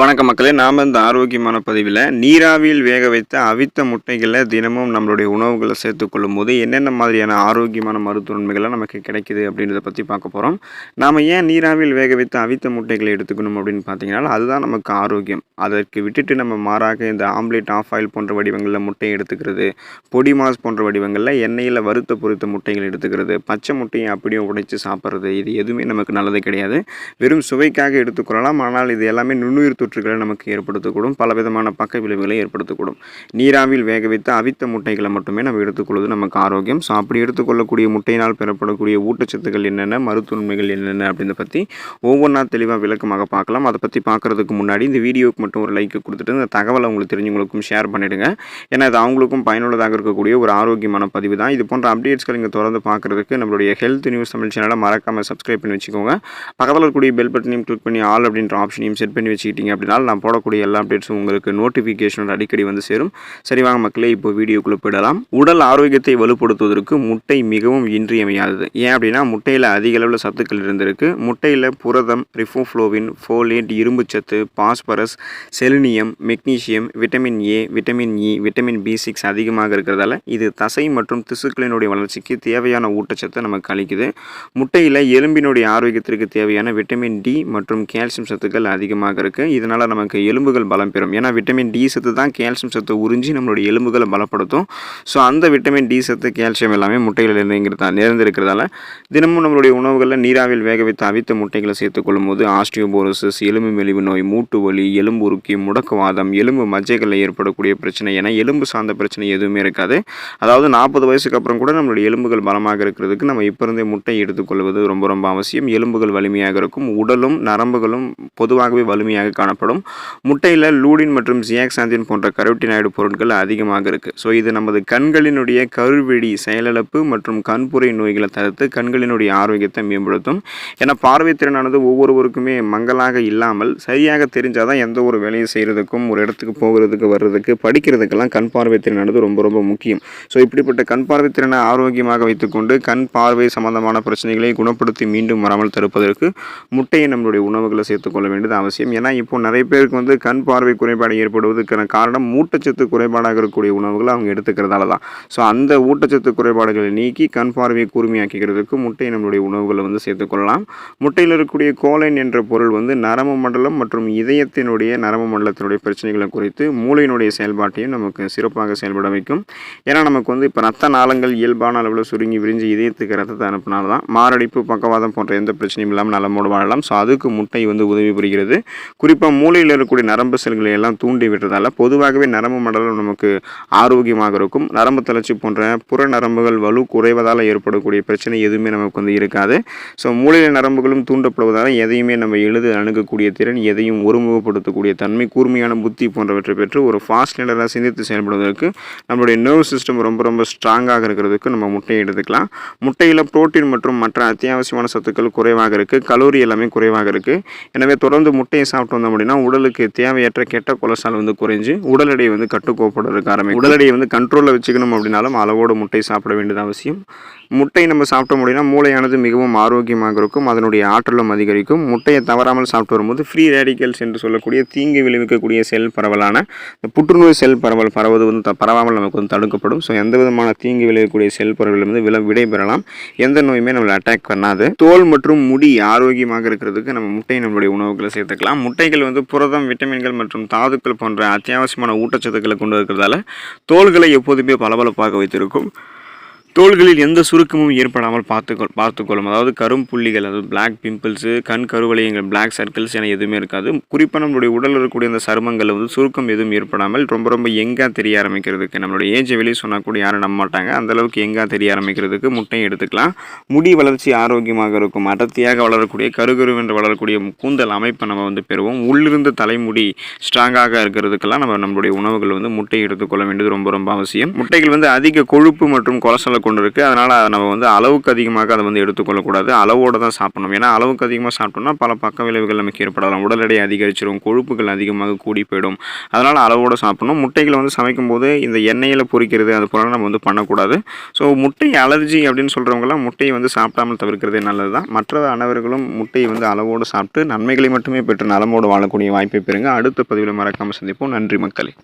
வணக்க மக்களே நாம் இந்த ஆரோக்கியமான பதிவில் நீராவியில் வேக வைத்த அவித்த முட்டைகளை தினமும் நம்மளுடைய உணவுகளை சேர்த்துக்கொள்ளும் போது என்னென்ன மாதிரியான ஆரோக்கியமான மருத்துவன்மைகளை நமக்கு கிடைக்குது அப்படின்றத பற்றி பார்க்க போகிறோம் நாம் ஏன் நீராவியில் வேக வைத்த அவித்த முட்டைகளை எடுத்துக்கணும் அப்படின்னு பார்த்தீங்கன்னா அதுதான் நமக்கு ஆரோக்கியம். அதற்கு விட்டுட்டு நம்ம மாறாக இந்த ஆம்லேட் ஆஃப் ஆயில் போன்ற வடிவங்களில் முட்டையை எடுத்துக்கிறது பொடி மாஸ் போன்ற வடிவங்களில் எண்ணெயில் வறுத்த பொறுத்த முட்டைகள் எடுத்துக்கிறது பச்சை முட்டையை அப்படியே உடைச்சு சாப்பிட்றது இது எதுவுமே நமக்கு நல்லது கிடையாது. வெறும் சுவைக்காக எடுத்துக்கொள்ளலாம் ஆனால் இது எல்லாமே நுண்ணுயிர் தொற்றுகளை நமக்கு ஏற்படுத்தக்கூடும். பல விதமான பக்க விளைவுகளை ஏற்படுத்தக்கூடும். நீராவில் வேக வைத்த அவித்த முட்டைகளை மட்டுமே நம்ம எடுத்துக்கொள்வது நமக்கு ஆரோக்கியம். ஸோ அப்படி எடுத்துக்கொள்ளக்கூடிய முட்டையினால் பெறப்படக்கூடிய ஊட்டச்சத்துக்கள் என்னென்ன மருத்துவன்மைகள் என்னென்ன அப்படின்னு பற்றி ஒவ்வொன்றா தெளிவாக விளக்கமாக பார்க்கலாம். அதை பற்றி பார்க்குறதுக்கு முன்னாடி இந்த வீடியோவுக்கு மட்டும் ஒரு லைக் கொடுத்துட்டு இந்த தகவலை உங்களுக்கு தெரிஞ்சவங்களுக்கும் ஷேர் பண்ணிவிடுங்க ஏன்னா அது அவங்களுக்கும் பயனுள்ளதாக இருக்கக்கூடிய ஒரு ஆரோக்கியமான பதிவு தான். இது போன்ற அப்டேட்ஸ்கள் இங்கே தொடர்ந்து பார்க்குறதுக்கு நம்மளுடைய ஹெல்த் நியூஸ் தமிழ் சேனலை மறக்காமல் சப்ஸ்கிரைப் பண்ணி வச்சுக்கோங்க. பக்கத்தில் இருக்கக்கூடிய பெல் பட்டனையும் கிளிக் பண்ணி ஆல் அப்படின்ற ஆப்ஷனையும் செட் பண்ணி வச்சுக்கிட்டீங்க அப்படின்னா நான் போடக்கூடிய எல்லா அப்டேட்ஸும் உங்களுக்கு நோட்டிஃபிகேஷன் அடிக்கடி வந்து சேரும். சரி வாங்க மக்களே இப்போ வீடியோக்குள்ளே போயிடலாம். உடல் ஆரோக்கியத்தை வலுப்படுத்துவதற்கு முட்டை மிகவும் இன்றியமையாதது. ஏன் அப்படின்னா முட்டையில் அதிக அளவில் சத்துக்கள் இருந்திருக்கு. முட்டையில் புரதம் ரிஃபோஃப்ளோவின் ஃபோலேட் இரும்புச்சத்து phosphorus selenium magnesium vitamin A vitamin E vitamin B six அதிகமாக இருக்கிறதால இது தசை மற்றும் திசுக்களினுடைய வளர்ச்சிக்கு தேவையான ஊட்டச்சத்தை நமக்கு அளிக்குது. முட்டையில் எலும்பினுடைய ஆரோக்கியத்திற்கு தேவையான விட்டமின் டி மற்றும் கால்சியம் சத்துக்கள் அதிகமாக இருக்குது இதனால் நமக்கு எலும்புகள் பலம் பெறும். ஏன்னா விட்டமின் டி சத்து தான் கால்சியம் சத்து உறிஞ்சி நம்மளுடைய எலும்புகளை பலப்படுத்தும். ஸோ அந்த விட்டமின் டி சத்து கால்சியம் எல்லாமே முட்டையில் நிறைந்திருக்கிறதா நிறைந்திருக்கிறதால தினமும் நம்மளுடைய உணவுகளில் நீராவில் வேக வைத்து அவித்த முட்டைகளை சேர்த்துக்கொள்ளும் போது ஆஸ்டியோபோரோசிஸ் எலும்பு மெலிவு நோய் மூட்டு வலி எலும்பு உருக்கி முடக்குவாதம் எலும்பு மஜ்ஜைகளில் ஏற்படக்கூடிய பிரச்சனை என எலும்பு சார்ந்த பிரச்சனை எதுவுமே இருக்காது. அதாவது நாற்பது வயசுக்கு அப்புறம் கூட நம்மளுடைய எலும்புகள் பலமாக இருக்கிறதுக்கு நம்ம இப்போ இருந்தே முட்டை எடுத்துக்கொள்வது ரொம்ப ரொம்ப அவசியம். எலும்புகள் வலிமையாக இருக்கும். உடலும் நரம்புகளும் பொதுவாகவே வலிமையாக காணப்படும். முட்டையில் லூடின் மற்றும் ஜியாக்சாந்தின் போன்ற கரோட்டினாய்டு பொருட்கள் அதிகமாக இருக்குது ஸோ இது நமது கண்களினுடைய கருவெடி செயலிழப்பு மற்றும் கண்புரை நோய்களை தடுத்து கண்களினுடைய ஆரோக்கியத்தை மேம்படுத்தும். ஏன்னா பார்வைத்திறனானது ஒவ்வொருவருக்குமே மங்கலாக இல்லாமல் சரியாக தெரிஞ்சால் தான் எந்த ஒரு வேலையை செய்கிறதுக்கும் ஒரு இடத்துக்கு போகிறதுக்கு வர்றதுக்கு படிக்கிறதுக்கெல்லாம் கண் பார்வைத்திறனானது ரொம்ப ரொம்ப முக்கியம். ஸோ இப்படிப்பட்ட கண் பார்வை திறனை ஆரோக்கியமாக வைத்துக்கொண்டு கண் பார்வை சம்பந்தமான பிரச்சனைகளை குணப்படுத்தி மீண்டும் வராமல் தடுப்பதற்கு முட்டையை நம்மளுடைய உணவுகளை சேர்த்துக்கொள்ள வேண்டியது அவசியம். ஏன்னா இப்போ நிறைய பேருக்கு வந்து கண் பார்வை குறைபாடு ஏற்படுவதற்கான காரணம் ஊட்டச்சத்து குறைபாடாக இருக்கக்கூடிய உணவுகளை அவங்க எடுத்துக்கிறதால தான். ஸோ அந்த ஊட்டச்சத்து குறைபாடுகளை நீக்கி கண் பார்வையை கூர்மையாக்கிக்கிறதுக்கு முட்டையை நம்மளுடைய உணவுகளை வந்து சேர்த்துக்கொள்ளலாம் முட்டையில் இருக்கக்கூடிய கோலைன் என்ற பொருள் வந்து நரம்பு மண்டலம் மற்றும் இதயத்தினுடைய நரம்பு மண்டலத்தினுடைய பிரச்சனைகளை குறித்து மூளையினுடைய செயல்பாட்டையும் நமக்கு சிறப்பாக செயல்பட வைக்கும். ஏன்னா நமக்கு வந்து இப்போ ரத்த நாளங்கள் இயல்பான அளவில் சுருங்கி விரிஞ்சு இதயத்துக்கு ரத்தத்தை அனுப்பினால தான் மாரடைப்பு பக்கவாதம் போன்ற எந்த பிரச்சனையும் இல்லாமல் நலமோடு வாழலாம். ஸோ அதுக்கு முட்டை வந்து உதவி புரிகிறது. குறிப்பாக மூளையில் இருக்கக்கூடிய நரம்பு செல்களை எல்லாம் தூண்டி விடுறதால பொதுவாகவே நரம்பு மண்டலம் நமக்கு ஆரோக்கியமாக இருக்கும். நரம்பு தளர்ச்சி போன்ற புற நரம்புகள் வலு குறைவதால் ஏற்படக்கூடிய பிரச்சனை எதுவுமே நமக்கு வந்து இருக்காது. ஸோ மூளையில் நரம்புகளும் தூண்டப்படுவதால் எதையுமே நம்ம எளிதில் அணுகக்கூடிய திறன் எதையும் ஒருமுகப்படுத்தக்கூடிய தன்மை கூர்மையான புத்தி போன்றவற்றை பெற்று ஒரு ஃபாஸ்ட் லீடராக சிந்தித்து செயல்படுவதற்கு நம்மளுடைய நர்வ் சிஸ்டம் ரொம்ப ரொம்ப ஸ்ட்ராங்காக இருக்கிறதுக்கு நம்ம முட்டையை எடுத்துக்கலாம். முட்டையில் புரோட்டீன் மற்றும் மற்ற அத்தியாவசியமான சத்துக்கள் குறைவாக இருக்குது கலோரி எல்லாமே குறைவாக இருக்குது எனவே தொடர்ந்து முட்டையை சாப்பிட்டு வந்தோம் அப்படின்னா உடலுக்கு தேவையற்ற கெட்ட கொலஸ்ட்ரால் வந்து குறைஞ்சு உடல் எடை வந்து கட்டுக்கோப்படுறதுக்கு ஆரம்பிக்கும். உடல் எடையை வந்து கண்ட்ரோலில் வச்சுக்கணும் அப்படின்னாலும் அளவோடு முட்டை சாப்பிட வேண்டியது அவசியம். முட்டை நம்ம சாப்பிட்டோம் முடியும்னா மூளையானது மிகவும் ஆரோக்கியமாக இருக்கும் அதனுடைய ஆற்றலும் அதிகரிக்கும். முட்டையை தவறாமல் சாப்பிட்டு வரும்போது ஃப்ரீ ரேடிக்கல்ஸ் என்று சொல்லக்கூடிய தீங்கு விளைவிக்கக்கூடிய செல் பரவலான புற்றுநோய் செல் பரவல் பரவது வந்து த- பரவாமல் நமக்கு வந்து தடுக்கப்படும். ஸோ எந்த விதமான தீங்கு விளைவிக்கக்கூடிய செல் பரவல் வந்து வில விடைபெறலாம். எந்த நோயுமே நம்மளை அட்டாக் பண்ணாது. தோல் மற்றும் முடி ஆரோக்கியமாக இருக்கிறதுக்கு நம்ம முட்டையை நம்மளுடைய உணவுகளை சேர்த்துக்கலாம். முட்டைகள் வந்து புரதம் விட்டமின்கள் மற்றும் தாதுக்கள் போன்ற அத்தியாவசியமான ஊட்டச்சத்துக்களை கொண்டு இருக்கிறதால தோள்களை எப்போதுமே பளபளப்பாக வைத்திருக்கும். தோள்களில் எந்த சுருக்கமும் ஏற்படாமல் பார்த்துக்கொள் பார்த்துக்கொள்ளும். அதாவது கரும்புள்ளிகள் அதாவது பிளாக் பிம்பிள்ஸு கண் கருவளையங்கள் பிளாக் சர்க்கிள்ஸ் என எதுவுமே இருக்காது. குறிப்பாக நம்மளுடைய உடல் இருக்கக்கூடிய அந்த சருமங்களில் வந்து சுருக்கம் எதுவும் ஏற்படாமல் ரொம்ப ரொம்ப எங்காக தெரிய ஆரம்பிக்கிறதுக்கு நம்மளுடைய ஏஜை வெளியே சொன்னால் கூட யாரும் நம்ப மாட்டாங்க அந்தளவுக்கு எங்காக தெரிய ஆரம்பிக்கிறதுக்கு முட்டையும் எடுத்துக்கலாம். முடி வளர்ச்சி ஆரோக்கியமாக இருக்கும். அடர்த்தியாக வளரக்கூடிய கருகருவென்று வளரக்கூடிய கூந்தல் அமைப்பை நம்ம வந்து பெறுவோம். உள்ளிருந்து தலைமுடி ஸ்ட்ராங்காக இருக்கிறதுக்கெல்லாம் நம்ம நம்மளுடைய உணவுகள் வந்து முட்டை எடுத்துக்கொள்ள வேண்டியது ரொம்ப ரொம்ப அவசியம். முட்டைகள் வந்து அதிக கொழுப்பு மற்றும் கொலஸ்ட்ரால் கொண்டு இருக்குது அதனால் நம்ம வந்து அளவுக்கு அதிகமாக அதை வந்து எடுத்துக்கொள்ளக்கூடாது. அளவோடு தான் சாப்பிடணும். ஏன்னா அளவுக்கு அதிகமாக சாப்பிட்டோம்னா பல பக்க விளைவுகள் நமக்கு ஏற்படலாம். உடல் எடை அதிகரிச்சிடும் கொழுப்புகள் அதிகமாக கூடி போயிடும். அதனால் அளவோடு சாப்பிடணும். முட்டைகளை வந்து சமைக்கும்போது இந்த எண்ணெயில் பொரிக்கிறது அது போல நம்ம வந்து பண்ணக்கூடாது. ஸோ முட்டை அலர்ஜி அப்படின்னு சொல்கிறவங்கலாம் முட்டையை வந்து சாப்பிடாமல் தவிர்க்கிறதே நல்லது தான். மற்ற அனைவர்களும் முட்டையை வந்து அளவோடு சாப்பிட்டு நன்மைகளை மட்டுமே பெற்று நலமோடு வாழக்கூடிய வாய்ப்பை பெறுங்க. அடுத்த பதிவில் மறக்காமல் சந்திப்போம். நன்றி மக்களே.